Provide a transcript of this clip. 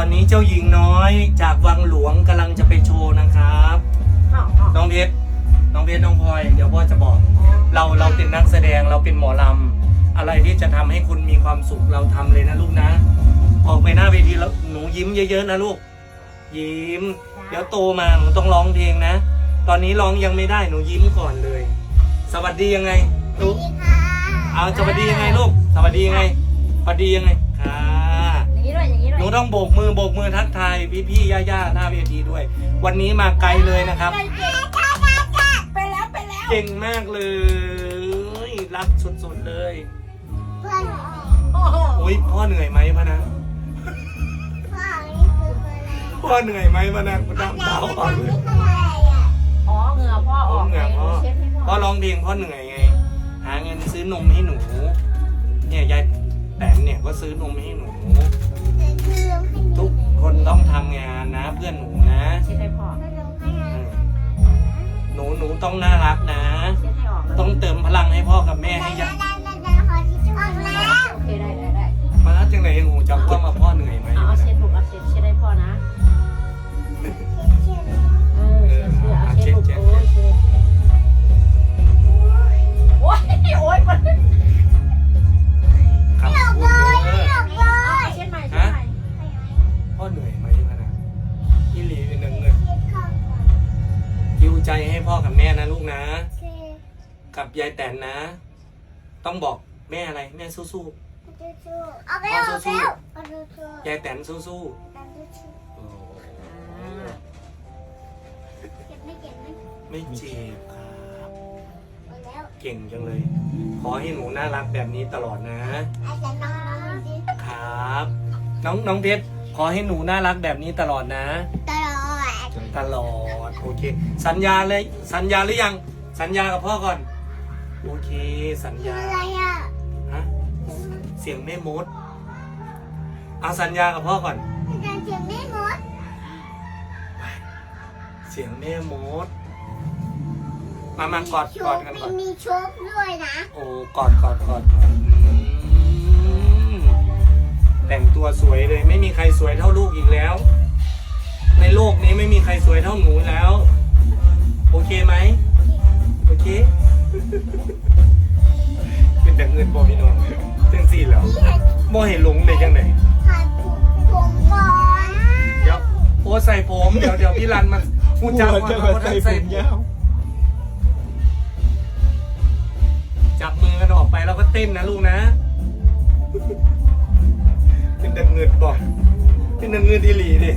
ตอนนี้เจ้าหญิงน้อยจากวังหลวงกำลังจะไปโชว์นะครับอ้าวอ้าวน้องเพชร น้องเพชร น้องพลอย เดี๋ยวพ่อจะบอก เรา เราเป็นนักแสดง เราเป็นหมอลำ อะไรที่จะทำให้คุณมีความสุข เราทำเลยนะลูกนะ ออกไปหน้าเวทีแล้วหนูยิ้มเยอะๆนะลูก ยิ้ม เดี๋ยวโตมาหนูต้องร้องเพลงนะ ตอนนี้ร้องยังไม่ได้ หนูยิ้มก่อนเลย สวัสดียังไงลูก เอาสวัสดียังไงลูก สวัสดียังไงสวัสดียังไงค่ะอ ต้องโบกมือโบกมือทักทายพี่ๆย่าๆหน้าเวทีด้วย วันนี้มาไกลเลยนะครับ ไปแล้วไปแล้วเก่งมากเลย รักสุดๆเลยโอ้โหโอ้ยพ่อเหนื่อยไหมพะนะพ่อเหนื่อยไหมพะนะกูดำดาวก่อนเลยอ๋อเหงื่อพ่อออกเหงื่อพ่อเช็ดให้พ่พ่ออร้องเพลงพ่อเหนื่อยไง หาเงินซื้อนมให้หนู เนี่ยยายแตนเนี่ยก็ซื้อนมให้หนู เพื่อนหนูนะ เช็ดให้พ่อเออหนูหนูต้องน่ารักนะ เช็ดให้ออกนะ ต้องเติมพลังให้พ่อกับแม่ให้เยอะ ใจให้พ่อกับแม่นะลูกนะ กับยายแตนนะ ต้องบอกแม่อะไรแม่สู้ๆยายแตนสู้ๆโอ้ไม่เจ็บครับเก่งจังเลย ขอให้หนูน่ารักแบบนี้ตลอดนะครับ น้องน้องเพชรขอให้หนูน่ารักแบบนี้ตลอดนะ ตล อด โอเค สัญญาเลยสัญญาหรือยัง สัญญากับพ่อก่อน โอเค สัญญาฮะเสียงแม่มดเอาสัญญากับพ่อก่อน เสียงแม่มดมามากอดกอดกันก่อน มีโชคด้วยนะ โอ้กอดกอดกอดกอดอืมแต่งตัวสวยเลยไม่มีใครสวยเท่าลูกอีกแล้ว ในโลกนี้ไม่มีใครสวยเท่าหนูแล้ว โอเคไหมโอเค เป็นแต่เงินบอพี่น้องจังสี่แล้วบ่เห็นหลงเลยจังไหนผัดผมก่อนเดี๋ยวโอ้ใส่ผม เดี๋ยวเดี๋ยวพี่รันมันหูจักว่าเขาท่านใส่ผมจับมือกันออกไปแล้วก็เต้นนะลูกนะ เป็นแต่เงินบอกเป็นแต่เงินดีหลีดิ